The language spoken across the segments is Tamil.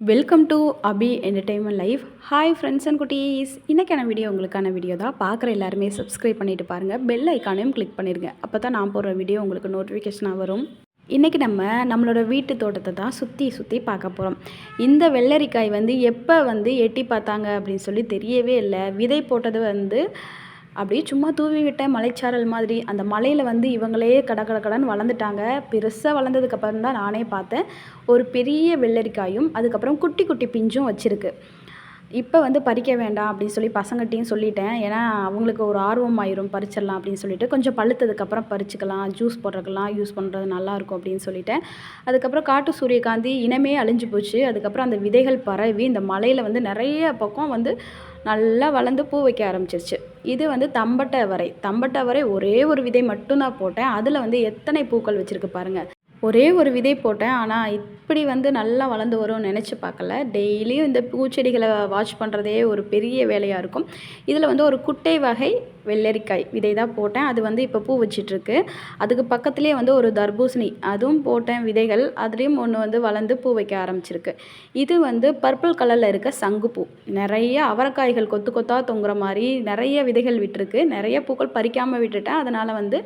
Welcome to Abhi entertainment life hi friends and குட்டீஸ் இன்றைக்கான வீடியோ உங்களுக்கான வீடியோ தான். பார்க்குற எல்லாருமே சப்ஸ்கிரைப் பண்ணிட்டு பாருங்கள் பெல் ஐக்கானையும் கிளிக் பண்ணிடுங்க அப்போ தான் நான் போடுற வீடியோ உங்களுக்கு நோட்டிஃபிகேஷனாக வரும். இன்றைக்கி நம்ம நம்மளோட வீட்டு தோட்டத்தை தான் சுற்றி சுற்றி பார்க்க போகிறோம் இந்த வெள்ளரிக்காய் வந்து எப்போ வந்து எட்டி பார்த்தாங்க அப்படின்னு சொல்லி தெரியவே இல்லை. விதை போட்டது வந்து அப்படியே சும்மா தூவி விட்ட மலைச்சாரல் மாதிரி அந்த மலையில் வந்து இவங்களே கட கட கடன்னு வளர்ந்துட்டாங்க. பெருசாக வளர்ந்ததுக்கப்புறம் தான் நானே பார்த்தேன். ஒரு பெரிய வெள்ளரிக்காயும் அதுக்கப்புறம் குட்டி குட்டி பிஞ்சும் வச்சுருக்கு. இப்போ வந்து பறிக்க வேண்டாம் அப்படின்னு சொல்லி பசங்கள்கிட்டையும் சொல்லிட்டேன். ஏன்னா அவங்களுக்கு ஒரு ஆர்வம் ஆயிரும். பறிச்சிடலாம் அப்படின்னு சொல்லிட்டு கொஞ்சம் பழுத்ததுக்கப்புறம் பறிச்சுக்கலாம். ஜூஸ் போடுறதுக்கெல்லாம் யூஸ் பண்ணுறது நல்லாயிருக்கும் அப்படின்னு சொல்லிட்டேன். அதுக்கப்புறம் காட்டு சூரியகாந்தி இனமே அழிஞ்சு போச்சு. அதுக்கப்புறம் அந்த விதைகள் பரவி இந்த மலையில் வந்து நிறைய பக்கம் வந்து நல்லா வளர்ந்து பூ வைக்க ஆரம்பிச்சிருச்சு. இது வந்து தம்பட்டை வரை. தம்பட்டை வரை ஒரே ஒரு விதை மட்டும்தான் போட்டேன். அதில் வந்து எத்தனை பூக்கள் வச்சுருக்கு பாருங்கள் ஒரே ஒரு விதை போட்டேன். ஆனால் இப்படி வந்து நல்லா வளர்ந்து வரும்னு நினச்சி பார்க்கல. டெய்லியும் இந்த பூச்செடிகளை வாட்ச் பண்ணுறதே ஒரு பெரிய வேலையாக இருக்கும். இதில் வந்து ஒரு குட்டை வகை வெள்ளரிக்காய் விதை தான் போட்டேன். அது வந்து இப்போ பூ வச்சிட்ருக்கு. அதுக்கு பக்கத்துலேயே வந்து ஒரு தர்பூசணி அதுவும் போட்டேன் விதைகள். அதுலேயும் ஒன்று வந்து வளர்ந்து பூ வைக்க ஆரம்பிச்சிருக்கு. இது வந்து பர்பிள் கலரில் இருக்க சங்குப்பூ நிறைய அவரைக்காய்கள் கொத்து கொத்தாக தொங்குற மாதிரி நிறைய விதைகள் விட்டுருக்கு நிறைய பூக்கள் பறிக்காமல் விட்டுட்டேன். அதனால் வந்து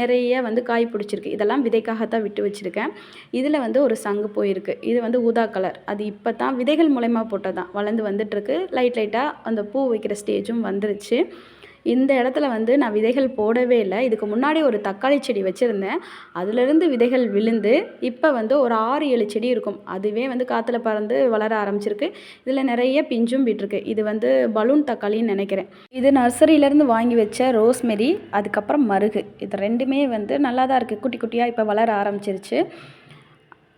நிறைய வந்து காய் பிடிச்சிருக்கு. இதெல்லாம் விதைக்காகத்தான் விட்டு வச்சுருக்கேன். இதில் வந்து ஒரு சங்குப்பூ இருக்குது இது வந்து ஊதா கலர். அது இப்போ தான் விதைகள் மூலயமா போட்டது. தான் வளர்ந்து வந்துட்டுருக்கு லைட் லைட்டாக அந்த பூ வைக்கிற ஸ்டேஜும் வந்துருச்சு. இந்த இடத்துல வந்து நான் விதைகள் போடவே இல்லை. இதுக்கு முன்னாடி ஒரு தக்காளி செடி வச்சுருந்தேன். அதுலேருந்து விதைகள் விழுந்து இப்போ வந்து ஒரு ஆறு ஏழு செடி இருக்கும். அதுவே வந்து காற்றுல பறந்து வளர ஆரம்பிச்சிருக்கு. இதில் நிறைய பிஞ்சும் விட்டுருக்கு. இது வந்து பலூன் தக்காளின்னு நினைக்கிறேன். இது நர்சரியிலேருந்து வாங்கி வச்ச ரோஸ்மெரி அதுக்கப்புறம் மருகு. இது ரெண்டுமே வந்து நல்லா தான் இருக்குது குட்டி குட்டியாக இப்போ வளர ஆரம்பிச்சிருச்சு.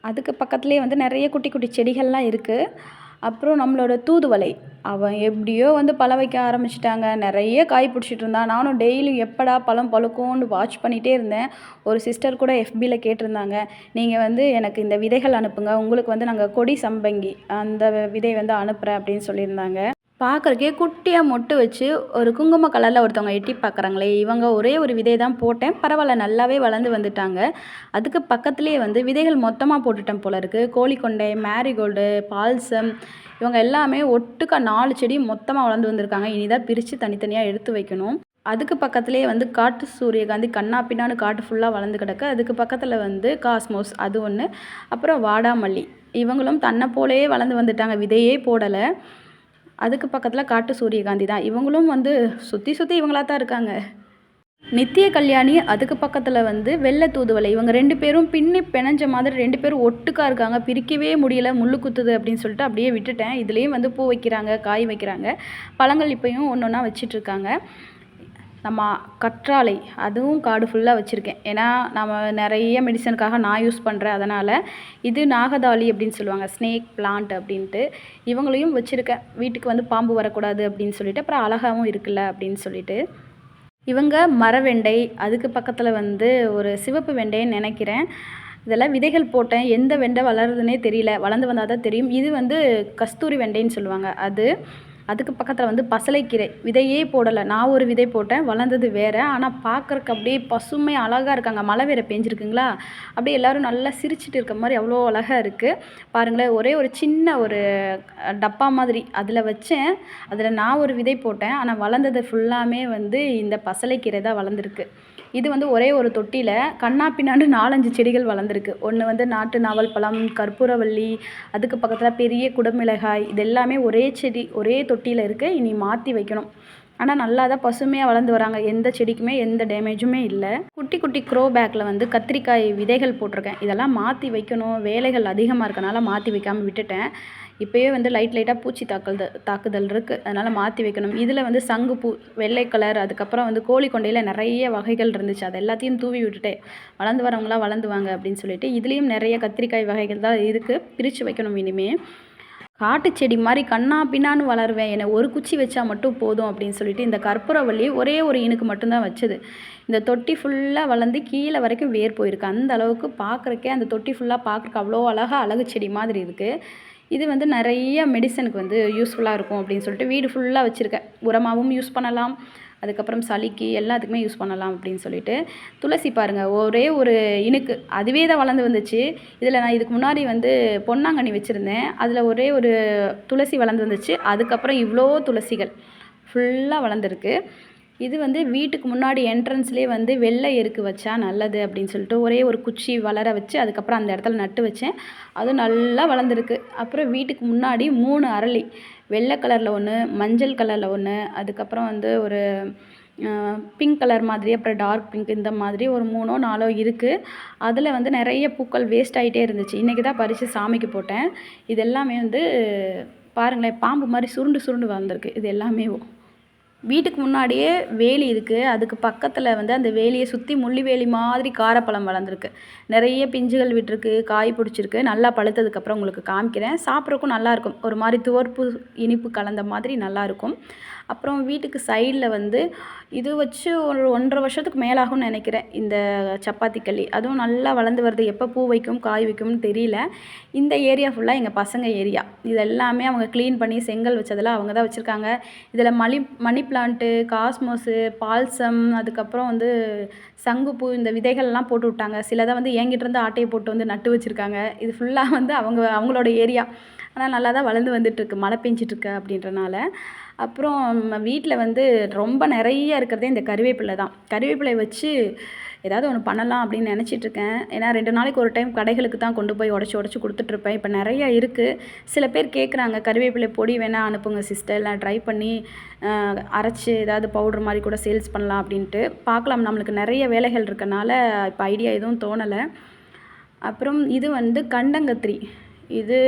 அதுக்கு பக்கத்துலேயே வந்து நிறைய குட்டி குட்டி செடிகள்லாம் இருக்குது அப்புறம் நம்மளோட தூதுவளை. அவன் எப்படியோ வந்து பழம் வைக்க ஆரம்பிச்சிட்டாங்க. நிறைய காய் பிடிச்சிட்டு இருந்தான். நானும் டெய்லியும் எப்படா பழம் பழுக்கும்னு வாட்ச் பண்ணிகிட்டே இருந்தேன். ஒரு சிஸ்டர் கூட எஃபியில் கேட்டிருந்தாங்க. நீங்கள் வந்து எனக்கு இந்த விதைகள் அனுப்புங்க. உங்களுக்கு வந்து நாங்கள் கொடி சம்பங்கி அந்த விதை வந்து அனுப்புகிறேன் அப்படின்னு சொல்லியிருந்தாங்க. பார்க்குறக்கே குட்டியாக மொட்டு வச்சு ஒரு குங்கும கலரில் ஒருத்தவங்க எட்டி பார்க்குறாங்களே இவங்க ஒரே ஒரு விதை தான் போட்டேன். பரவாயில்ல நல்லாவே வளர்ந்து வந்துட்டாங்க. அதுக்கு பக்கத்துலேயே வந்து விதைகள் மொத்தமாக போட்டுட்டேன் போல இருக்குது கோழிக்கொண்டை மேரிகோல்டு பால்சம் இவங்க எல்லாமே ஒட்டுக்கா நாலு செடி மொத்தமாக வளர்ந்து வந்திருக்காங்க. இனிதான் பிரித்து தனித்தனியாக எடுத்து வைக்கணும். அதுக்கு பக்கத்துலேயே வந்து காட்டு சூரியகாந்தி கண்ணா பின்னான்னு காட்டு ஃபுல்லாக வளர்ந்து கிடக்கு. அதுக்கு பக்கத்தில் வந்து காஸ்மோஸ் அது ஒன்று அப்புறம் வாடாமல்லி. இவங்களும் தன்னை போலேயே வளர்ந்து வந்துட்டாங்க. விதையே போடலை. அதுக்கு பக்கத்தில் காட்டு சூரியகாந்தி தான். இவங்களும் வந்து சுற்றி சுற்றி இவங்களா தான் இருக்காங்க. நித்திய கல்யாணி அதுக்கு பக்கத்தில் வந்து வெள்ளை தூதுவலை இவங்க ரெண்டு பேரும் பின்னி பிணைஞ்ச மாதிரி ரெண்டு பேரும் ஒட்டுக்கா இருக்காங்க. பிரிக்கவே முடியல முள்ளு குத்துது அப்படின்னு சொல்லிட்டு அப்படியே விட்டுட்டேன். இதுலேயும் வந்து பூ வைக்கிறாங்க காய் வைக்கிறாங்க. பழங்கள் இப்போயும் ஒன்று ஒன்றா வச்சிட்ருக்காங்க நம்ம கற்றாழை அதுவும் காடு ஃபுல்லாக வச்சுருக்கேன். ஏன்னா நம்ம நிறைய மெடிசனுக்காக நான் யூஸ் பண்ணுறேன் அதனால் இது நாகதாளி அப்படின்னு சொல்லுவாங்க. ஸ்னேக் பிளான்ட் அப்படின்ட்டு. இவங்களையும் வச்சுருக்கேன். வீட்டுக்கு வந்து பாம்பு வரக்கூடாது அப்படின்னு சொல்லிட்டு அப்புறம் அழகாகவும் இருக்குல்ல அப்படின்னு சொல்லிட்டு. இவங்க மரவெண்டை அதுக்கு பக்கத்தில் வந்து ஒரு சிவப்பு வெண்டைன்னு நினைக்கிறேன். இதெல்லாம் விதைகள் போட்டேன். எந்த வெண்டை வளருதுன்னே தெரியல. வளர்ந்து வந்தால் தான் தெரியும். இது வந்து கஸ்தூரி வெண்டைன்னு சொல்லுவாங்க. அது அதுக்கு பக்கத்தில் வந்து பசலைக்கீரை. விதையே போடலை. நான் ஒரு விதை போட்டேன். வளர்ந்தது வேறு. ஆனால் பார்க்குறக்கு அப்படியே பசுமை அழகாக இருக்காங்க. மழை வேறு பெஞ்சிருக்குங்களா? அப்படியே எல்லோரும் நல்லா சிரிச்சிட்டு இருக்க மாதிரி அவ்வளோ அழகாக இருக்குது பாருங்களேன் ஒரே ஒரு சின்ன ஒரு டப்பா மாதிரி அதில் வச்சேன். அதில் நான் ஒரு விதை போட்டேன். ஆனால் வளர்ந்தது ஃபுல்லாமே வந்து இந்த பசலைக்கீரை தான் வளர்ந்துருக்கு. இது வந்து ஒரே ஒரு தொட்டியில் கண்ணா பின்னாண்டு நாலஞ்சு செடிகள் வளர்ந்துருக்கு. ஒன்று வந்து நாட்டு நாவல் பழம் கற்பூரவள்ளி அதுக்கு பக்கத்தில் பெரிய குடமிளகாய் இது எல்லாமே ஒரே செடி ஒரே தொட்டியில் இருக்குது இனி மாற்றி வைக்கணும். ஆனால் நல்லா தான் பசுமையாக வளர்ந்து வராங்க. எந்த செடிக்குமே எந்த டேமேஜுமே இல்லை. குட்டி குட்டி க்ரோ பேக்கில் வந்து கத்திரிக்காய் விதைகள் போட்டிருக்கேன். இதெல்லாம் மாற்றி வைக்கணும். வேலைகள் அதிகமாக இருக்கனால மாற்றி வைக்காமல் விட்டுட்டேன். இப்போயே வந்து லைட் லைட்டாக பூச்சி தாக்குதல் தாக்குதல் இருக்குது அதனால் மாற்றி வைக்கணும். இதில் வந்து சங்கு பூ வெள்ளை கலர் அதுக்கப்புறம் வந்து கோழி கொண்டையில் நிறைய வகைகள் இருந்துச்சு. அது எல்லாத்தையும் தூவி விட்டுட்டேன் வளர்ந்து வரவங்களாம் வளர்ந்துவாங்க அப்படின்னு சொல்லிட்டு இதுலேயும் நிறைய கத்திரிக்காய் வகைகள் தான் இருக்குது பிரித்து வைக்கணும் இனிமேல் காட்டு செடி மாதிரி கண்ணா பின்னான்னு வளருவேன். என்னை ஒரு குச்சி வச்சா மட்டும் போதும் அப்படின்னு சொல்லிட்டு இந்த கற்பூரவள்ளி ஒரே ஒரு இனுக்கு மட்டும்தான் வச்சது. இந்த தொட்டி ஃபுல்லாக வளர்ந்து கீழே வரைக்கும் வேர் போயிருக்கு. அந்த அளவுக்கு பார்க்குறக்கே அந்த தொட்டி ஃபுல்லாக பார்க்குறக்கு அவ்வளோ அழகாக அழகு செடி மாதிரி இருக்குது இது வந்து நிறைய மெடிசனுக்கு வந்து யூஸ்ஃபுல்லாக இருக்கும் அப்படின்னு சொல்லிட்டு வீடு ஃபுல்லாக வச்சுருக்கேன். உரமாகவும் யூஸ் பண்ணலாம். அதுக்கப்புறம் சளிக்கு எல்லாத்துக்குமே யூஸ் பண்ணலாம் அப்படின்னு சொல்லிட்டு. துளசி பாருங்கள் ஒரே ஒரு இனுக்கு. அதுவே தான் வளர்ந்து வந்துச்சு. இதில் நான் இதுக்கு முன்னாடி வந்து பொன்னாங்கண்ணி வச்சுருந்தேன். அதில் ஒரே ஒரு துளசி வளர்ந்து வந்துச்சு. அதுக்கப்புறம் இவ்வளோ துளசிகள். ஃபுல்லாக வளர்ந்துருக்கு. இது வந்து வீட்டுக்கு முன்னாடி என்ட்ரன்ஸ்லேயே வந்து வெள்ளை எருக்கு வச்சா நல்லது அப்படின்னு சொல்லிட்டு ஒரே ஒரு குச்சி வளர வச்சு அதுக்கப்புறம் அந்த இடத்துல நட்டு வச்சேன். அதுவும் நல்லா வளர்ந்துருக்கு. அப்புறம் வீட்டுக்கு முன்னாடி மூணு அரளி. வெள்ளை கலரில் ஒன்று மஞ்சள் கலரில் ஒன்று அதுக்கப்புறம் வந்து ஒரு பிங்க் கலர் மாதிரி அப்புறம் டார்க் பிங்க் இந்த மாதிரி ஒரு மூணோ நாலோ இருக்குது அதில் வந்து நிறைய பூக்கள் வேஸ்ட் ஆகிட்டே இருந்துச்சு. இன்றைக்கி தான் பறித்து சாமிக்கு போட்டேன். இது எல்லாமே வந்து பாருங்களேன் பாம்பு மாதிரி சுருண்டு சுருண்டு வளர்ந்துருக்கு. இது எல்லாமே வீட்டுக்கு முன்னாடியே வேலி இருக்குது அதுக்கு பக்கத்தில் வந்து அந்த வேலியை சுற்றி முள்ளி வேலி மாதிரி காரப்பழம் வளர்ந்துருக்கு. நிறைய பிஞ்சுகள் விட்டுருக்கு காய் பிடிச்சிருக்கு. நல்லா பழுத்ததுக்கப்புறம் உங்களுக்கு காமிக்கிறேன். சாப்பிட்றக்கும் நல்லாயிருக்கும் ஒரு மாதிரி துவர்ப்பு இனிப்பு கலந்த மாதிரி நல்லாயிருக்கும் அப்புறம் வீட்டுக்கு சைடில் வந்து இது வச்சு ஒரு ஒன்றரை வருஷத்துக்கு மேலாகும்னு நினைக்கிறேன் இந்த சப்பாத்தி களி. அதுவும் நல்லா வளர்ந்து வருது. எப்போ பூ வைக்கும் காய் வைக்கும்னு தெரியல. இந்த ஏரியா ஃபுல்லாக எங்கள் பசங்க ஏரியா இது எல்லாமே அவங்க க்ளீன் பண்ணி செங்கல் வச்சதெல்லாம் அவங்க தான் வச்சுருக்காங்க. இதில் மலி மணி பிளான்ட்டு காஸ்மோஸு பால்சம் அதுக்கப்புறம் வந்து சங்குப்பூ இந்த விதைகள்லாம் போட்டு விட்டாங்க. சிலதை வந்து என்கிட்ட இருந்து ஆட்டையை போட்டு வந்து நட்டு வச்சுருக்காங்க. இது ஃபுல்லாக வந்து அவங்க அவங்களோட ஏரியா ஆனால் நல்லா தான் வளர்ந்து வந்துட்டுருக்கு மழை பெஞ்சிட்ருக்கு அப்படின்றனால. அப்புறம் வீட்டில் வந்து ரொம்ப நிறைய இருக்கிறதே இந்த கருவேப்பிலை தான். கருவேப்பிலை வச்சு ஏதாவது ஒன்று பண்ணலாம் அப்படின்னு நினச்சிட்ருக்கேன் ஏன்னா ரெண்டு நாளைக்கு ஒரு டைம் கடைகளுக்கு தான் கொண்டு போய் உடச்சி உடச்சி கொடுத்துட்ருப்பேன் இப்போ நிறையா இருக்குது சில பேர் கேட்குறாங்க கருவேப்பிலை பொடி வேணால் அனுப்புங்க சிஸ்டர் இல்லை ட்ரை பண்ணி அரைச்சி ஏதாவது பவுடர் மாதிரி கூட சேல்ஸ் பண்ணலாம் அப்படின்ட்டு. பார்க்கலாம் நம்மளுக்கு நிறைய வேலைகள் இருக்கனால இப்போ ஐடியா எதுவும் தோணலை. அப்புறம் இது வந்து கண்டங்கத்திரி. இது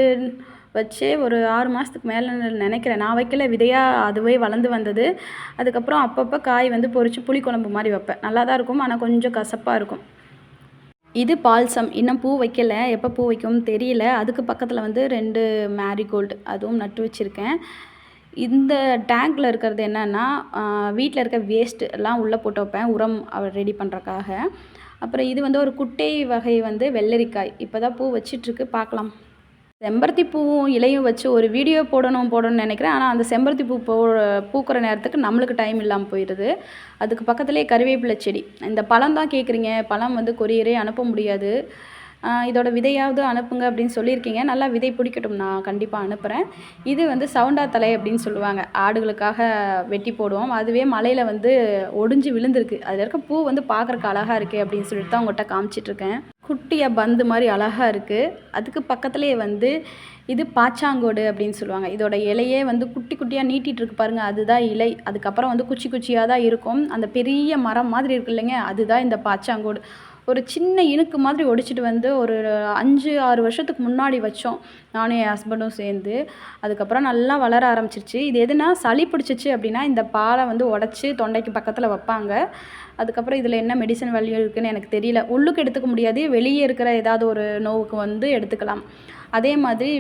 வச்சே ஒரு ஆறு மாதத்துக்கு மேலே நினைக்கிறேன். நான் வைக்கல விதையாக அதுவே வளர்ந்து வந்தது. அதுக்கப்புறம் அப்பப்போ காய் வந்து பொறிச்சு புளிக்குழம்பு மாதிரி வைப்பேன். நல்லா தான் இருக்கும் ஆனால் கொஞ்சம் கசப்பாக இருக்கும். இது பால்சம் இன்னும் பூ வைக்கல. எப்போ பூ வைக்கும்னு தெரியல. அதுக்கு பக்கத்தில் வந்து ரெண்டு மேரிகோல்டு அதுவும் நட்டு வச்சுருக்கேன். இந்த டேங்கில் இருக்கிறது என்னென்னா வீட்டில் இருக்க வேஸ்ட்டு எல்லாம் உள்ளே போட்டு வைப்பேன் உரம் ரெடி பண்ணுறக்காக அப்புறம் இது வந்து ஒரு குட்டை வகை வந்து வெள்ளரிக்காய். இப்போ தான் பூ வச்சிட்ருக்கு பார்க்கலாம். செம்பருத்தி பூவும் இலையும் வச்சு ஒரு வீடியோ போடணும் போடணும்னு நினைக்கிறேன். ஆனால் அந்த செம்பருத்தி பூ போ பூக்கிற நேரத்துக்கு நம்மளுக்கு டைம் இல்லாமல் போயிடுது அதுக்கு பக்கத்துலேயே கருவேப்பிலை செடி. இந்த பழம் தான் கேட்குறீங்க பழம் வந்து கொரியரே அனுப்ப முடியாது. இதோட விதையாவது அனுப்புங்க அப்படின்னு சொல்லியிருக்கீங்க. நல்லா விதை பிடிக்கட்டும். நான் கண்டிப்பாக அனுப்புகிறேன் இது வந்து சவுண்டா தலை அப்படின்னு சொல்லுவாங்க. ஆடுகளுக்காக வெட்டி போடுவோம். அதுவே மலையில் வந்து ஒடிஞ்சு விழுந்திருக்கு. அதில் இருக்க பூ வந்து பார்க்குறக்கு அழகாக இருக்குது அப்படின்னு சொல்லிட்டு தான் உங்கள்கிட்ட காமிச்சிட்ருக்கேன் குட்டியாக பந்து மாதிரி அழகாக இருக்குது அதுக்கு பக்கத்துலேயே வந்து இது பாச்சாங்கோடு அப்படின்னு சொல்லுவாங்க. இதோட இலையே வந்து குட்டி குட்டியாக நீட்டிகிட்டு இருக்கு பாருங்கள் அதுதான் இலை. அதுக்கப்புறம் வந்து குச்சி குச்சியாக தான் இருக்கும். அந்த பெரிய மரம் மாதிரி இருக்கு இல்லைங்க. அதுதான் இந்த பாச்சாங்கோடு. ஒரு சின்ன இணுக்கு மாதிரி ஒடிச்சிட்டு வந்து ஒரு அஞ்சு ஆறு வருஷத்துக்கு முன்னாடி வச்சோம். நானும் என் ஹஸ்பண்டும் சேர்ந்து. அதுக்கப்புறம் நல்லா வளர ஆரம்பிச்சிருச்சு. இது எதுனா சளி பிடிச்சிச்சு அப்படின்னா இந்த பாலை வந்து உடச்சி தொண்டைக்கு பக்கத்தில் வைப்பாங்க. அதுக்கப்புறம் இதில் என்ன மெடிசன் வேல்யூ இருக்குதுன்னு எனக்கு தெரியல. உள்ளுக்கு எடுத்துக்க முடியாது வெளியே இருக்கிற ஏதாவது ஒரு நோவுக்கு வந்து எடுத்துக்கலாம். அதே மாதிரி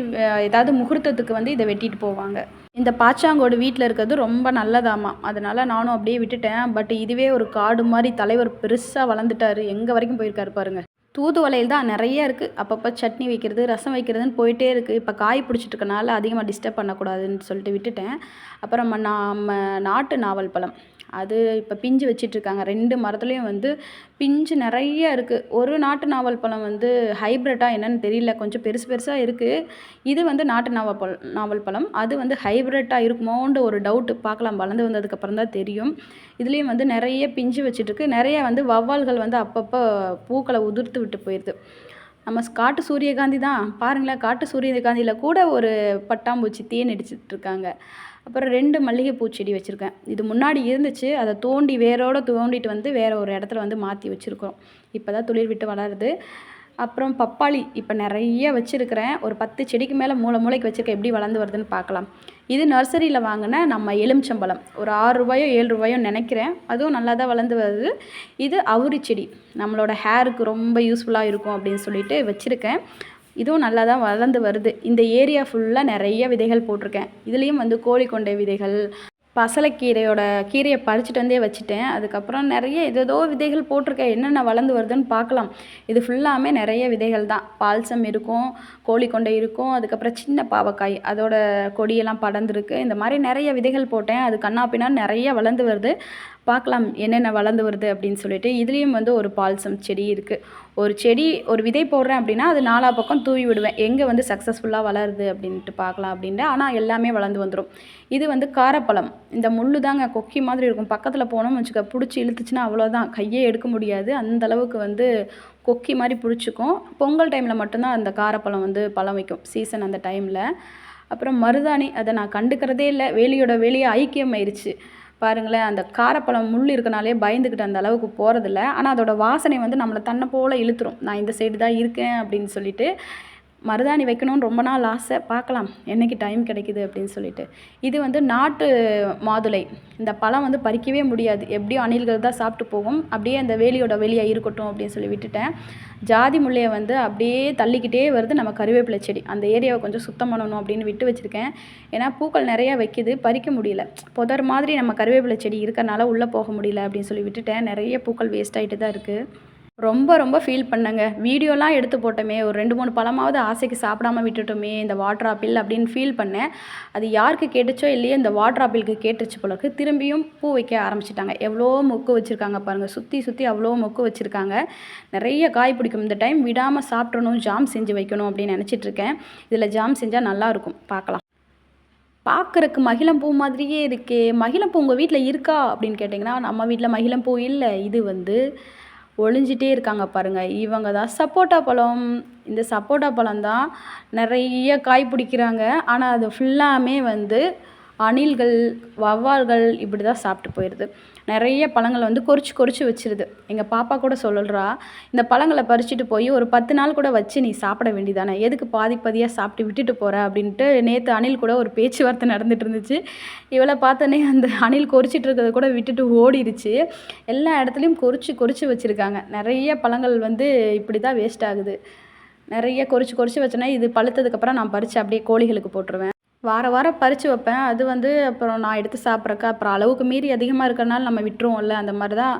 ஏதாவது முகூர்த்தத்துக்கு வந்து இதை வெட்டிட்டு போவாங்க. இந்த பாச்சாங்கோடு வீட்டில் இருக்கிறது ரொம்ப நல்லதாமா? அதனால் நானும் அப்படியே விட்டுட்டேன். பட் இதுவே ஒரு காடு மாதிரி தலைவர் பெருசாக வளர்ந்துட்டார். எங்கே வரைக்கும் போயிருக்காரு பாருங்கள் தூதுவளையில் தான் நிறைய இருக்குது அப்பப்போ சட்னி வைக்கிறது ரசம் வைக்கிறதுன்னு போயிட்டே இருக்குது இப்போ காய் பிடிச்சிட்டு அதிகமாக டிஸ்டர்ப் பண்ணக்கூடாதுன்னு சொல்லிட்டு விட்டுட்டேன். அப்புறம் நம்ம நாட்டு நாவல் பழம். அது இப்போ பிஞ்சு வச்சிட்ருக்காங்க. ரெண்டு மரத்துலேயும் வந்து பிஞ்சு நிறைய இருக்குது ஒரு நாட்டு நாவல் பழம் வந்து ஹைப்ரிட்டாக என்னென்னு தெரியல. கொஞ்சம் பெருசு பெருசாக இருக்குது இது வந்து நாட்டு நாவல் பழம் நாவல் பழம். அது வந்து ஹைப்ரிட்டாக இருக்குமோன்ற ஒரு டவுட்டு பார்க்கலாம் வளர்ந்து வந்ததுக்கப்புறம் தான் தெரியும். இதுலேயும் வந்து நிறைய பிஞ்சு வச்சிட்ருக்கு. நிறைய வந்து வவ்வால்கள் வந்து அப்பப்போ பூக்களை உதிர்த்து விட்டு போயிடுது நம்ம காட்டு சூரியகாந்தி தான். பாருங்களேன் காட்டு சூரியகாந்தியில் கூட ஒரு பட்டாம்பூச்சி தேன் அடிச்சிட்ருக்காங்க அப்புறம் ரெண்டு மல்லிகைப்பூ செடி வச்சுருக்கேன். இது முன்னாடி இருந்துச்சு அதை தோண்டி வேரோடு தோண்டிட்டு வந்து வேறு ஒரு இடத்துல வந்து மாற்றி வச்சுருக்கோம் இப்போ தான் துளிர் விட்டு வளருது. அப்புறம் பப்பாளி இப்போ நிறைய வச்சுருக்கிறேன். ஒரு பத்து செடிக்கு மேலே மூளை மூளைக்கு வச்சுருக்கேன் எப்படி வளர்ந்து வருதுன்னு பார்க்கலாம். இது நர்சரியில் வாங்கின நம்ம எலுமிச்சம்பழம். ஒரு ஆறு ரூபாயோ ஏழு ரூபாயோ நினைக்கிறேன். அதுவும் நல்லா தான் வளர்ந்து வருது. இது அவுரி செடி. நம்மளோட ஹேருக்கு ரொம்ப யூஸ்ஃபுல்லாக இருக்கும் அப்படின்னு சொல்லிட்டு வச்சுருக்கேன். இதுவும் நல்லா தான் வளர்ந்து வருது. இந்த ஏரியா ஃபுல்லாக நிறைய விதைகள் போட்டிருக்கேன். இதுலேயும் வந்து கோழி கொண்டை விதைகள் பசலைக்கீரையோட கீரையை பறிச்சுட்டு வந்தே வச்சுட்டேன். அதுக்கப்புறம் நிறைய ஏதேதோ விதைகள் போட்டிருக்கேன். என்னென்ன வளர்ந்து வருதுன்னு பார்க்கலாம். இது ஃபுல்லாமே நிறைய விதைகள் தான். பால்சம் இருக்கும் கோழிக்கொண்டை இருக்கும் அதுக்கப்புறம் சின்ன பாவக்காய் அதோட கொடியெல்லாம் படர்ந்துருக்கு. இந்த மாதிரி நிறைய விதைகள் போட்டேன். அது கண்ணா பின்னா நிறைய வளர்ந்து வருது. பார்க்கலாம் என்னென்ன வளர்ந்து வருது அப்படின்னு சொல்லிட்டு இதுலேயும் வந்து ஒரு பால்சம் செடி இருக்குது ஒரு செடி ஒரு விதை போடுறேன் அப்படின்னா அது நாலா பக்கம் தூவி விடுவேன். எங்கே வந்து சக்ஸஸ்ஃபுல்லாக வளருது அப்படின்ட்டு பார்க்கலாம் அப்படின்ட்டு. ஆனால் எல்லாமே வளர்ந்து வந்துடும் இது வந்து காரப்பழம். இந்த முள் தாங்க கொக்கி மாதிரி இருக்கும். பக்கத்தில் போனோம்னு வச்சுக்க பிடிச்சி இழுத்துச்சுன்னா அவ்வளோதான் கையே எடுக்க முடியாது. அந்த அளவுக்கு வந்து கொக்கி மாதிரி பிடிச்சிக்கும். பொங்கல் டைமில் மட்டும்தான் அந்த காரப்பழம் வந்து பழம் வைக்கும். சீசன் அந்த டைமில் அப்புறம் மருதாணி அதை நான் கண்டுக்கிறதே இல்லை. வேலியோட வேலியை ஐக்கியம் ஆயிடுச்சு பாருங்களேன் அந்த காரப்பழம் முள் இருக்கனாலே பயந்துக்கிட்டு அந்த அளவுக்கு போகிறதில்ல ஆனால் அதோட வாசனை வந்து நம்மளை தன்னை போல் இழுத்துரும். நான் இந்த சைடு தான் இருக்கேன் அப்படின்னு சொல்லிட்டு மருதாணி வைக்கணும்னு ரொம்ப நாள் ஆசை. பார்க்கலாம். என்னைக்கு டைம் கிடைக்குது அப்படின்னு சொல்லிட்டு. இது வந்து நாட்டு மாதுளை. இந்த பழம் வந்து பறிக்கவே முடியாது. எப்படியும் அணில்கள் தான் சாப்பிட்டு போகும். அப்படியே அந்த வேலியோட வெளியாக இருக்கட்டும் அப்படின்னு சொல்லி விட்டுட்டேன். ஜாதி முல்லையை வந்து அப்படியே தள்ளிக்கிட்டே வருது நம்ம கருவேப்பிலை செடி. அந்த ஏரியாவை கொஞ்சம் சுத்தம் பண்ணணும் அப்படின்னு விட்டு வச்சுருக்கேன். ஏன்னா பூக்கள் நிறையா வைக்குது. பறிக்க முடியல. புதர் மாதிரி நம்ம கருவேப்பிலை செடி இருக்கிறனால உள்ளே போக முடியல அப்படின்னு சொல்லி விட்டுட்டேன். நிறைய பூக்கள் வேஸ்ட் ஆகிட்டு தான் இருக்குது ரொம்ப ரொம்ப ஃபீல் பண்ணேங்க. வீடியோலாம் எடுத்து போட்டோமே ஒரு ரெண்டு மூணு பழமாவது ஆசைக்கு சாப்பிடாம விட்டுட்டோமே இந்த வாட்டர் ஆப்பிள் அப்படின்னு ஃபீல் பண்ணேன். அது யாருக்கு கேட்டுச்சோ இல்லையோ இந்த வாட்டர் ஆப்பிளுக்கு கேட்டுச்சு போலக்கு திரும்பியும் பூ வைக்க ஆரம்பிச்சிட்டாங்க. எவ்வளோ மொக்கு வச்சுருக்காங்க பாருங்கள் சுற்றி சுற்றி அவ்வளோ மொக்கு வச்சுருக்காங்க. நிறைய காய் பிடிக்கும். இந்த டைம் விடாமல் சாப்பிடணும் ஜாம் செஞ்சு வைக்கணும் அப்படின்னு நினச்சிட்ருக்கேன். இதில் ஜாம் செஞ்சால் நல்லாயிருக்கும் பார்க்கலாம். பார்க்குறக்கு மகிழம்பூ மாதிரியே இருக்கே. மகிழம்பூ உங்கள் வீட்டில் இருக்கா அப்படின்னு கேட்டிங்கன்னா நம்ம வீட்டில் மகிழம்பூ இல்லை. இது வந்து ஒளிஞ்சிட்டே இருக்காங்க பாருங்கள் இவங்க தான் சப்போட்டா பழம். இந்த சப்போட்டா பழம் தான் நிறைய காய் பிடிக்கிறாங்க. ஆனால் அது ஃபுல்லாமே வந்து அணில்கள் வவ்வால்கள் இப்படி தான் சாப்பிட்டு போயிடுது நிறைய பழங்களை வந்து கொறிச்சு கொறிச்சு வச்சிருது. எங்கள் பாப்பா கூட சொல்லுறா இந்த பழங்களை பறிச்சுட்டு போய் ஒரு பத்து நாள் கூட வச்சு நீ சாப்பிட வேண்டியதானே? எதுக்கு பாதி பாதியாக சாப்பிட்டு விட்டுட்டு போகிற அப்படின்ட்டு நேற்று அணில் கூட ஒரு பேச்சுவார்த்தை நடந்துட்டு இருந்துச்சு. இவளை பார்த்தோன்னே அந்த அணில் கொறிச்சிட்டு இருக்கிறத கூட விட்டுட்டு ஓடிடுச்சு எல்லா இடத்துலையும் கொறிச்சு கொறிச்சு வச்சுருக்காங்க. நிறைய பழங்கள் வந்து இப்படி தான் வேஸ்ட் ஆகுது. நிறைய கொறிச்சு கொறிச்சு வச்சோன்னா இது பழுத்ததுக்கப்புறம் நான் பறித்து அப்படியே கோழிகளுக்கு போட்டுருவேன். வார வாரம் பறித்து வைப்பேன். அது வந்து அப்புறம் நான் எடுத்து சாப்பிட்றக்கு அப்புறம் அளவுக்கு மீறி அதிகமாக இருக்கிறனால நம்ம விட்டுருவோம்ல. அந்த மாதிரி தான்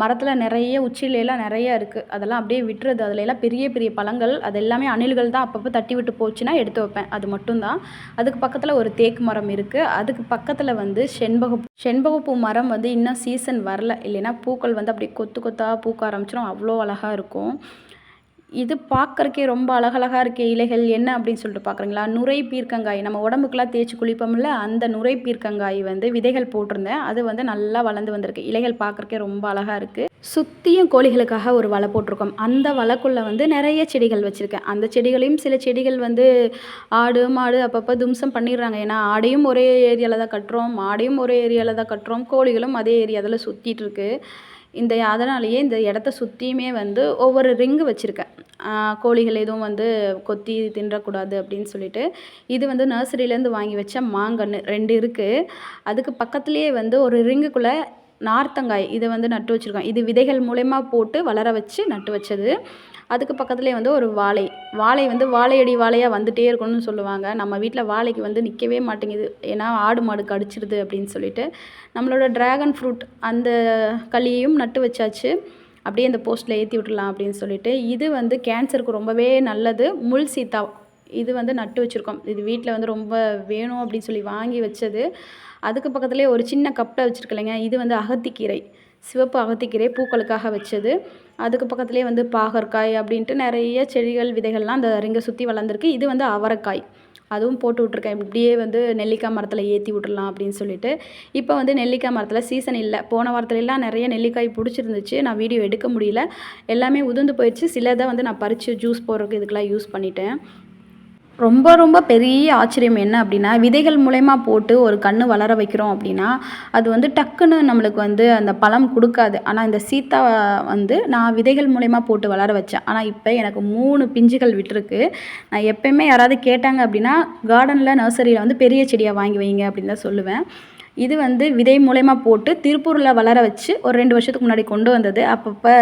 மரத்தில் நிறைய உச்சிலையெல்லாம் நிறைய இருக்குது அதெல்லாம் அப்படியே விட்டுறது. அதுல எல்லாம் பெரிய பெரிய பழங்கள் அது எல்லாமே அணில்கள் தான் அப்பப்போ தட்டி விட்டு போச்சுன்னா எடுத்து வைப்பேன். அது மட்டும்தான். அதுக்கு பக்கத்தில் ஒரு தேக்கு மரம் இருக்குது அதுக்கு பக்கத்தில் வந்து செண்பக செண்பகப்பூ மரம் வந்து இன்னும் சீசன் வரல. இல்லைன்னா பூக்கள் வந்து அப்படியே கொத்து கொத்தாக பூக்க ஆரம்பிச்சிடும் அவ்வளோ அழகாக இருக்கும். இது பார்க்கறக்கே ரொம்ப அழகழகாக இருக்கே இலைகள் என்ன அப்படின்னு சொல்லிட்டு பார்க்குறீங்களா? நுரை பீர்க்கங்காய். நம்ம உடம்புக்குலாம் தேய்ச்சி குளிப்போம்ல அந்த நுரை பீர்க்கங்காய் வந்து விதைகள் போட்டிருந்தேன். அது வந்து நல்லா வளர்ந்து வந்திருக்கு. இலைகள் பார்க்கறக்கே ரொம்ப அழகாக இருக்குது சுற்றியும் கோழிகளுக்காக ஒரு வலை போட்டிருக்கோம். அந்த வலைக்குள்ளே வந்து நிறைய செடிகள் வச்சுருக்கேன். அந்த செடிகளையும் சில செடிகள் வந்து ஆடு மாடு அப்பப்போ தும்சம் பண்ணிடுறாங்க. ஏன்னா ஆடையும் ஒரே ஏரியாவில் தான் கட்டுறோம். மாடையும் ஒரே ஏரியாவில் தான் கட்டுறோம். கோழிகளும் அதே ஏரியாவில் சுற்றிட்டுருக்கு இந்த அதனாலேயே இந்த இடத்த சுற்றியுமே வந்து ஒவ்வொரு ரிங்கு வச்சுருக்கேன். கோழிகள் எதுவும் வந்து கொத்தி தின்றக்கூடாது அப்படின்னு சொல்லிட்டு. இது வந்து நர்சரியிலேருந்து வாங்கி வச்ச மாங்கன்று ரெண்டு இருக்குது அதுக்கு பக்கத்துலேயே வந்து ஒரு ரிங்குக்குள்ளே நார்த்தங்காய் இதை வந்து நட்டு வச்சுருக்கோம். இது விதைகள் மூலயமா போட்டு வளர வச்சு நட்டு வச்சது. அதுக்கு பக்கத்துலேயே வந்து ஒரு வாழை. வாழை வந்து வாழையடி வாழையாக வந்துகிட்டே இருக்கணும்னு சொல்லுவாங்க. நம்ம வீட்டில் வாழைக்கு வந்து நிற்கவே மாட்டேங்குது. ஏன்னா ஆடு மாடு கடிச்சிடுது அப்படின்னு சொல்லிட்டு. நம்மளோட ட்ராகன் ஃப்ரூட் அந்த களியையும் நட்டு வச்சாச்சு. அப்படியே அந்த போஸ்ட்டில் ஏற்றி விட்டுலாம் அப்படின்னு சொல்லிட்டு. இது வந்து கேன்சருக்கு ரொம்பவே நல்லது. முள் சீத்தா இது வந்து நட்டு வச்சுருக்கோம். இது வீட்டில் வந்து ரொம்ப வேணும் அப்படின்னு சொல்லி வாங்கி வச்சது. அதுக்கு பக்கத்துலேயே ஒரு சின்ன கப்பில் வச்சுருக்கலைங்க. இது வந்து அகத்திக்கீரை. சிவப்பு அகத்திக்கீரை பூக்களுக்காக வச்சது. அதுக்கு பக்கத்துலேயே வந்து பாகற்காய் அப்படின்ட்டு நிறைய செடிகள் விதைகள்லாம் அந்த ரிங்கை சுற்றி வளர்ந்துருக்கு. இது வந்து அவரைக்காய். அதுவும் போட்டு விட்ருக்கேன் இப்படியே வந்து நெல்லிக்காய் மரத்தில் ஏற்றி விட்றலாம் அப்படின்னு சொல்லிட்டு. இப்போ வந்து நெல்லிக்காய் மரத்தில் சீசன் இல்லை. போன வாரத்துலலாம் நிறைய நெல்லிக்காய் பிடிச்சிருந்துச்சு. நான் வீடியோ எடுக்க முடியல. எல்லாமே உதிர்ந்து போயிடுச்சு. சிலதை வந்து நான் பறித்து ஜூஸ் போடுறதுக்கு இதுக்கெல்லாம் யூஸ் பண்ணிட்டேன். ரொம்ப ரொம்ப பெரிய ஆச்சரியம் என்ன அப்படின்னா விதைகள் மூலயமா போட்டு ஒரு கன்று வளர வைக்கிறோம் அப்படின்னா அது வந்து டக்குன்னு நம்மளுக்கு வந்து அந்த பழம் கொடுக்காது. ஆனால் இந்த சீத்தா வந்து நான் விதைகள் மூலயமா போட்டு வளர வச்சேன். ஆனால் இப்போ எனக்கு மூணு பிஞ்சுகள் விட்டுருக்கு. நான் எப்பயுமே யாராவது கேட்டாங்க அப்படின்னா கார்டனில் நர்சரியில் வந்து பெரிய செடியாக வாங்கி வைங்க அப்படின்னு தான் சொல்லுவேன். இது வந்து விதை மூலயமா போட்டு திருப்பூரில் வளர வச்சு ஒரு ரெண்டு வருஷத்துக்கு முன்னாடி கொண்டு வந்தது. அப்பப்போ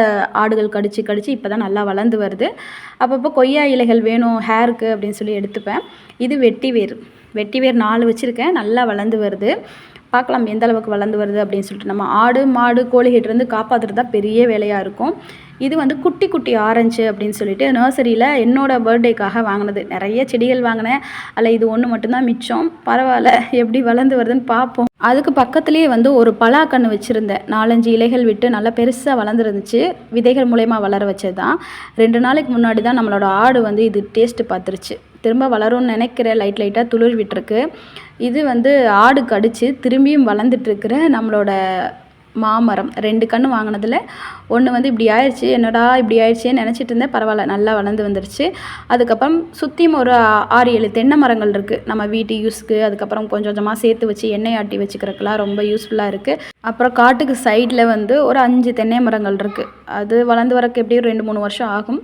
ஆடுகள் கடிச்சு கடிச்சு இப்போ தான் நல்லா வளர்ந்து வருது. அப்பப்போ கொய்யா இலைகள் வேணும் ஹேருக்கு அப்படின்னு சொல்லி எடுத்துப்பேன். இது வெட்டி வேர் வெட்டி வேர் நாலு வச்சுருக்கேன். நல்லா வளர்ந்து வருது. பார்க்கலாம் எந்த அளவுக்கு வளர்ந்து வருது அப்படின்னு சொல்லிட்டு. நம்ம ஆடு மாடு கோழிகிட்டேருந்து காப்பாற்றுறது தான் பெரிய வேலையாக இருக்கும். இது வந்து குட்டி குட்டி ஆரஞ்சு அப்படின்னு சொல்லிட்டு நர்சரியில் என்னோடய பர்த்டேக்காக வாங்கினது. நிறைய செடிகள் வாங்கினேன். அதில் இது ஒன்று மட்டும்தான் மிச்சம். பரவாயில்ல. எப்படி வளர்ந்து வருதுன்னு பார்ப்போம். அதுக்கு பக்கத்துலேயே வந்து ஒரு பலாக்கன்று வச்சுருந்தேன். நாலஞ்சு இலைகள் விட்டு நல்லா பெருசாக வளர்ந்துருந்துச்சு. விதைகள் மூலயமா வளர வச்சது தான் ரெண்டு நாளைக்கு முன்னாடி தான் நம்மளோட ஆடு வந்து இது டேஸ்ட்டு பார்த்துருச்சு. திரும்ப வளரும்னு நினைக்கிறேன் லைட் லைட்டாக துளிர் விட்டுருக்கு. இது வந்து ஆடு கடிச்சு திரும்பியும் வளர்ந்துட்டுருக்கிற நம்மளோட மாமரம் ரெண்டு கன்று வாங்கினதில். ஒன்று வந்து இப்படி ஆயிடுச்சு. என்னடா இப்படி ஆயிடுச்சேன்னு நினச்சிட்டு இருந்தேன் பரவாயில்ல நல்லா வளர்ந்து வந்துருச்சு. அதுக்கப்புறம் சுற்றியும் ஒரு ஆறு ஏழு தென்னை மரங்கள் இருக்குது நம்ம வீட்டு யூஸ்க்கு அதுக்கப்புறம் கொஞ்சம் கொஞ்சமாக சேர்த்து வச்சு எண்ணெய் ஆட்டி வச்சுக்கிறதுக்கெலாம் ரொம்ப யூஸ்ஃபுல்லாக இருக்குது அப்புறம் காட்டுக்கு சைடில் வந்து ஒரு அஞ்சு தென்னை மரங்கள் இருக்குது அது வளர்ந்து வரக்கு எப்படியும் ரெண்டு மூணு வருஷம் ஆகும்.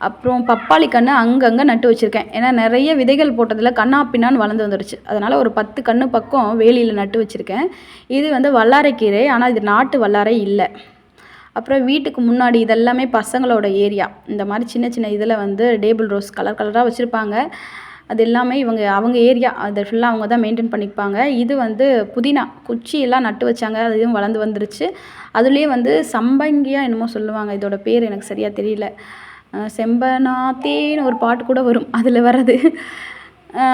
அப்புறம் பப்பாளி கன்று அங்கங்கே நட்டு வச்சுருக்கேன். ஏன்னா நிறைய விதைகள் போட்டதில் கண்ணா பின்னான்னு வளர்ந்து வந்துடுச்சு அதனால் ஒரு பத்து கன்று பக்கம் வேலியில் நட்டு வச்சுருக்கேன். இது வந்து வல்லாரைக்கீரை ஆனால் இது நாட்டு வல்லாரை இல்லை. அப்புறம் வீட்டுக்கு முன்னாடி இதெல்லாமே பசங்களோட ஏரியா. இந்த மாதிரி சின்ன சின்ன இதில் வந்து டேபிள் ரோஸ் கலர் கலராக வச்சுருப்பாங்க. அது எல்லாமே இவங்க அவங்க ஏரியா. அதை ஃபுல்லாக அவங்க தான் மெயின்டைன் பண்ணிப்பாங்க. இது வந்து புதினா குச்சியெல்லாம் நட்டு வச்சாங்க. அது இதுவும் வளர்ந்து வந்துருச்சு. அதுலேயே வந்து சம்பங்கியாக என்னமோ சொல்லுவாங்க. இதோட பேர் எனக்கு சரியாக தெரியல. செம்பனாத்தேன்னு ஒரு பாட்டு கூட வரும். அதில் வர்றது.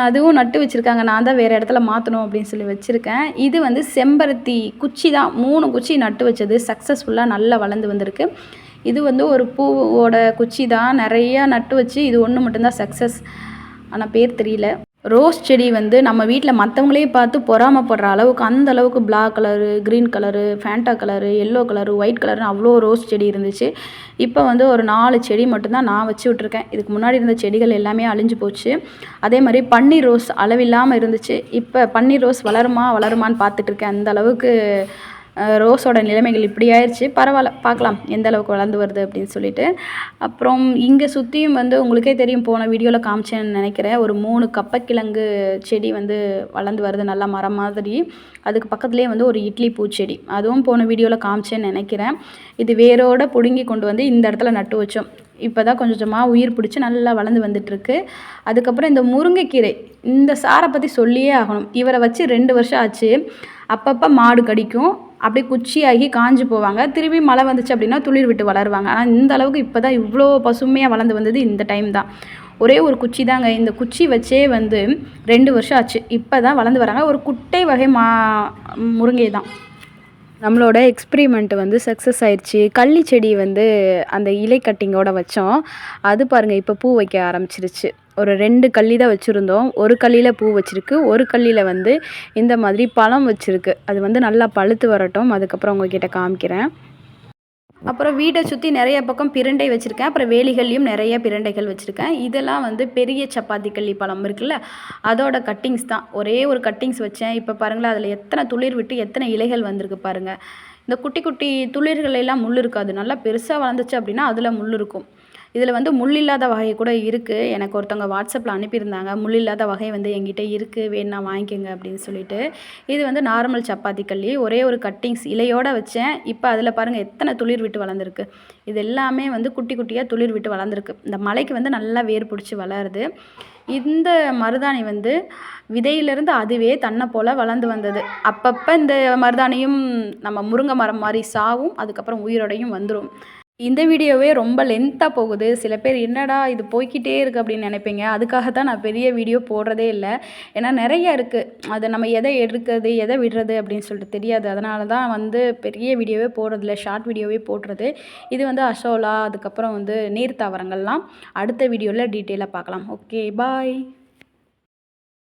அதுவும் நட்டு வச்சுருக்காங்க. நான் தான் வேறு இடத்துல மாற்றணும் அப்படின்னு சொல்லி வச்சுருக்கேன். இது வந்து செம்பருத்தி குச்சி தான். மூணு குச்சி நட்டு வச்சது. சக்ஸஸ்ஃபுல்லாக நல்லா வளர்ந்து வந்திருக்கு. இது வந்து ஒரு பூவோட குச்சி தான். நிறையா நட்டு வச்சு இது ஒன்று மட்டும்தான் சக்ஸஸ் ஆனால் பேர் தெரியல. ரோஸ் செடி வந்து நம்ம வீட்டில் மற்றவங்களே பார்த்து பொறாமப்படுற அளவுக்கு அந்த அளவுக்கு black colour green colour Fanta colour yellow colour white கலர்னு அவ்வளோ ரோஸ் செடி இருந்துச்சு. இப்போ வந்து ஒரு நாலு செடி மட்டும்தான் நான் வச்சு விட்ருக்கேன் இதுக்கு முன்னாடி இருந்த செடிகள் எல்லாமே அழிஞ்சு போச்சு. அதே மாதிரி பன்னீர் ரோஸ் அளவில்லாமல் இருந்துச்சு. இப்போ பன்னீர் ரோஸ் வளருமா வளருமான்னு பார்த்துட்ருக்கேன் அந்த அளவுக்கு ரோஸோட நிலைமைகள் இப்படி ஆயிடுச்சு பரவாயில்ல பார்க்கலாம் எந்த அளவுக்கு வளர்ந்து வருது அப்படின்னு சொல்லிட்டு. அப்புறம் இங்கே சுற்றியும் வந்து உங்களுக்கே தெரியும் போன வீடியோவில் காமிச்சேன்னு நினைக்கிறேன். ஒரு மூணு கப்பக்கிழங்கு செடி வந்து வளர்ந்து வருது நல்லா மரம் மாதிரி. அதுக்கு பக்கத்துலேயே வந்து ஒரு இட்லி பூச்செடி அதுவும் போன வீடியோவில் காமிச்சேன்னு நினைக்கிறேன். இது வேரோட பிடுங்கி கொண்டு வந்து இந்த இடத்துல நட்டு வச்சோம். இப்போ தான் கொஞ்சம் கொஞ்சமாக உயிர் பிடிச்சி நல்லா வளர்ந்து வந்துட்டுருக்கு. அதுக்கப்புறம் இந்த முருங்கைக்கீரை இந்த சாரை பற்றி சொல்லியே ஆகணும். இவரை வச்சு ரெண்டு வருஷம் ஆச்சு. அப்பப்போ மாடு கடிக்கும். அப்படியே குச்சியாகி காஞ்சு போவாங்க. திரும்பி மழை வந்துச்சு அப்படின்னா துளிர் விட்டு வளருவாங்க. ஆனால் இந்த அளவுக்கு இப்போ தான் இவ்வளோ பசுமையாக வளர்ந்து வந்தது இந்த டைம் தான். ஒரே ஒரு குச்சி தாங்க. இந்த குச்சி வச்சே வந்து ரெண்டு வருஷம் ஆச்சு. இப்போ தான் வளர்ந்து வராங்க. ஒரு குட்டை வகை மா முருங்கை தான். நம்மளோட எக்ஸ்பிரிமெண்ட் வந்து சக்ஸஸ் ஆயிடுச்சு கள்ளி செடி வந்து அந்த இலை கட்டிங்கோட வச்சோம். அது பாருங்கள் இப்போ பூ வைக்க ஆரம்பிச்சிருச்சு. ஒரு ரெண்டு கள்ளி தான் வச்சுருந்தோம். ஒரு கள்ளியில் பூ வச்சுருக்கு. ஒரு கள்ளியில் வந்து இந்த மாதிரி பழம் வச்சுருக்கு. அது வந்து நல்லா பழுத்து வரட்டும். அதுக்கப்புறம் உங்ககிட்ட காமிக்கிறேன். அப்புறம் வீட்டை சுற்றி நிறைய பக்கம் பிரண்டை வச்சுருக்கேன். அப்புறம் வேலிகள்லையும் நிறைய பிரண்டைகள் வச்சுருக்கேன். இதெல்லாம் வந்து பெரிய சப்பாத்தி கள்ளி பழம் இருக்குல்ல அதோட கட்டிங்ஸ் தான். ஒரே ஒரு கட்டிங்ஸ் வச்சேன். இப்போ பாருங்களேன் அதில் எத்தனை துளிர் விட்டு எத்தனை இலைகள் வந்திருக்கு பாருங்கள் இந்த குட்டி குட்டி துளிர்கள் எல்லாம் முள் இருக்காது. நல்லா பெருசாக வளர்ந்துச்சு அப்படின்னா அதில் முள் இருக்கும். இதில் வந்து முள் இல்லாத வகை கூட இருக்குது எனக்கு ஒருத்தவங்க வாட்ஸ்அப்பில் அனுப்பியிருந்தாங்க. முள் இல்லாத வகை வந்து எங்கிட்ட இருக்குது வேணா வாங்கிக்கோங்க அப்படின்னு சொல்லிட்டு. இது வந்து நார்மல் சப்பாத்தி கல்லி. ஒரே ஒரு கட்டிங்ஸ் இலையோடு வச்சேன். இப்போ அதில் பாருங்கள் எத்தனை துளிர் விட்டு வளர்ந்துருக்கு. இது எல்லாமே வந்து குட்டி குட்டியாக துளிர் விட்டு வளர்ந்துருக்கு. இந்த மலைக்கு வந்து நல்லா வேர் பிடிச்சி வளருது. இந்த மருதாணி வந்து விதையிலிருந்து அதுவே தன்னை போல் வளர்ந்து வந்தது. அப்பப்போ இந்த மருதாணியும் நம்ம முருங்கை மரம் மாதிரி சாவும் அதுக்கப்புறம் உயிரோடையும் வந்துடும் இந்த வீடியோவே ரொம்ப லென்த்தாக போகுது. சில பேர் என்னடா இது போய்க்கிட்டே இருக்குது அப்படின்னு நினைப்பீங்க. அதுக்காக தான் நான் பெரிய வீடியோ போடுறதே இல்லை. ஏன்னா நிறைய இருக்குது அதை நம்ம எதை எடுக்கிறது எதை விடுறது அப்படின்னு சொல்லிட்டு தெரியாது. அதனால தான் வந்து பெரிய வீடியோவே போடுறதில்ல ஷார்ட் வீடியோவே போடுறது. இது வந்து அசோலா அதுக்கப்புறம் வந்து நீர் தாவரங்கள்லாம் அடுத்த வீடியோவில் டீட்டெயிலாக பார்க்கலாம். Okay bye